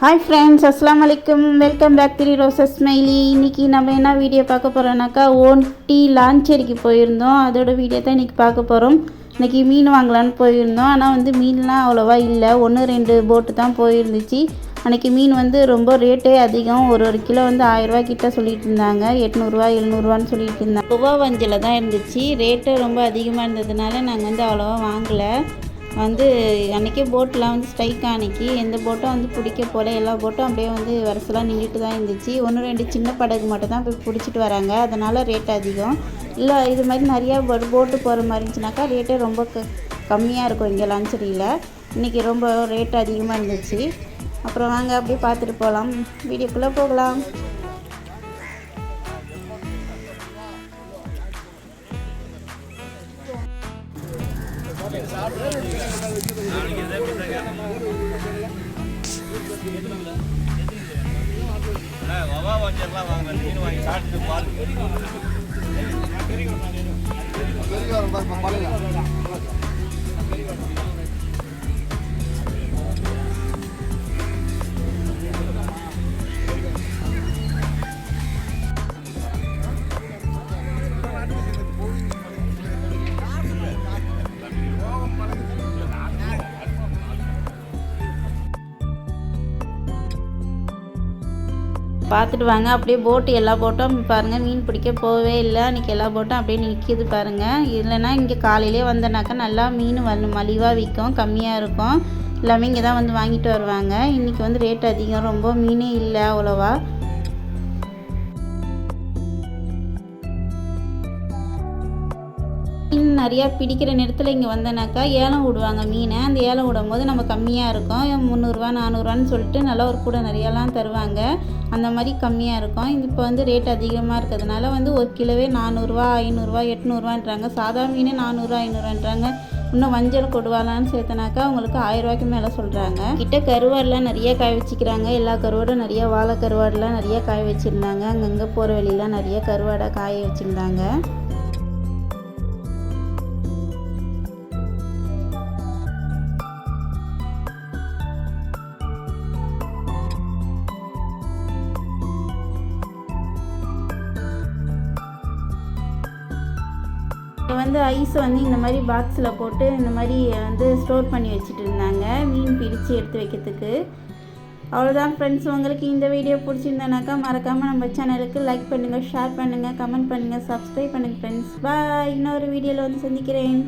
Hi friends அஸ்லாம் வலைக்கம் welcome back three roses smiley இன்றைக்கி நம்ம என்ன வீடியோ பார்க்க போகிறோம்னாக்கா ஓன்டி லான்ச்சேரிக்கு போயிருந்தோம். அதோட வீடியோ தான் இன்றைக்கி பார்க்க போகிறோம் இன்றைக்கி மீன் வாங்கலான்னு போயிருந்தோம். ஆனால் வந்து மீன்லாம் அவ்வளோவா இல்லை. ஒன்று ரெண்டு போட்டு தான் போயிருந்துச்சு. அன்றைக்கி மீன் வந்து ரொம்ப ரேட்டே அதிகம். ஒரு ஒரு கிலோ வந்து ஆயிரரூவா கிட்ட சொல்லிட்டு இருந்தாங்க. எட்நூறுரூவா எழுநூறுவான்னு சொல்லிட்டு இருந்தாங்க. ரூபா வஞ்சில் தான் இருந்துச்சு. ரேட்டு ரொம்ப அதிகமாக இருந்ததுனால நாங்கள் வந்து அவ்வளோவா வாங்கலை. வந்து அன்றைக்கே போட்டெலாம் வந்து ஸ்ட்ரைக் அன்னைக்கு. எந்த போட்டும் வந்து பிடிக்க போல. எல்லா போட்டும் அப்படியே வந்து வரிசலாக நின்றுட்டு தான் இருந்துச்சு. ஒன்று ரெண்டு சின்ன படகு மட்டும் தான் போய் பிடிச்சிட்டு வராங்க. அதனால் ரேட் அதிகம். இல்லை இது மாதிரி நிறையா போட்டு போகிற மாதிரி இருந்துச்சுனாக்கா ரேட்டே ரொம்ப க கம்மியாக இருக்கும் இங்கே லான்ச்சரியில் இன்றைக்கி ரொம்ப ரேட் அதிகமாக இருந்துச்சு. அப்புறம் வாங்க அப்படியே பார்த்துட்டு போகலாம் வீடியோக்குள்ளே போகலாம். வவா வஞ்சர்லாம் வாங்க மீன் வாங்கி சாப்பிட்டு பாருங்க பார்த்துட்டு வாங்க. அப்படியே போட்டு எல்லா போட்டும் பாருங்கள் மீன் பிடிக்க போகவே இல்லை. அன்றைக்கி எல்லா போட்டும் அப்படியே நிற்கிது பாருங்கள் இல்லைன்னா இங்கே காலையிலே வந்தனாக்கா நல்லா மீன் வந்து மலிவாக விற்கும் கம்மியாக இருக்கும். எல்லாமே இங்கே தான் வந்து வாங்கிட்டு வருவாங்க. இன்றைக்கி வந்து ரேட் அதிகம். ரொம்ப மீனே இல்லை அவ்வளோவா. நிறையா பிடிக்கிற நேரத்தில் இங்கே வந்தேனாக்கா ஏலம் விடுவாங்க மீனை. அந்த ஏலம் விடும் போது நம்ம கம்மியாக இருக்கும். முந்நூறுரூவா நானூறுரூவான்னு சொல்லிட்டு நல்லா ஒரு கூட நிறையாலாம் தருவாங்க. அந்த மாதிரி கம்மியாக இருக்கும். இப்போ வந்து ரேட் அதிகமாக இருக்கிறதுனால வந்து ஒரு கிலோவே நானூறுரூவா ஐநூறுரூவா எட்நூறுவான்றாங்க. சாதா மீன் நானூறுரூவா ஐநூறுவான்றாங்க இன்னும் வஞ்சள் கொடுவாலான்னு சேர்த்தனாக்கா அவங்களுக்கு ஆயிரரூவாய்க்கு மேலே சொல்கிறாங்க கிட்ட கருவாடெலாம் நிறைய காய வச்சுக்கிறாங்க. எல்லா கருவாடும் நிறைய வாழை கருவாடெலாம் நிறைய காய வச்சுருந்தாங்க. அங்கங்கே போகிற வழியெலாம் நிறைய கருவாடை காய வச்சுருந்தாங்க. இப்போ வந்து ஐஸ் வந்து இந்த மாதிரி பாக்ஸில் போட்டு இந்த மாதிரி வந்து ஸ்டோர் பண்ணி வச்சுட்டு இருந்தாங்க மீன் பிடித்து எடுத்து வைக்கிறதுக்கு. அவ்வளோதான் ஃப்ரெண்ட்ஸ் உங்களுக்கு இந்த வீடியோ பிடிச்சிருந்தானாக்கா மறக்காமல் நம்ம சேனலுக்கு லைக் பண்ணுங்கள் ஷேர் பண்ணுங்கள் கமெண்ட் பண்ணுங்கள் சப்ஸ்கிரைப் பண்ணுங்கள் ஃப்ரெண்ட்ஸ் பாய் இன்னொரு வீடியோவில் வந்து சந்திக்கிறேன்.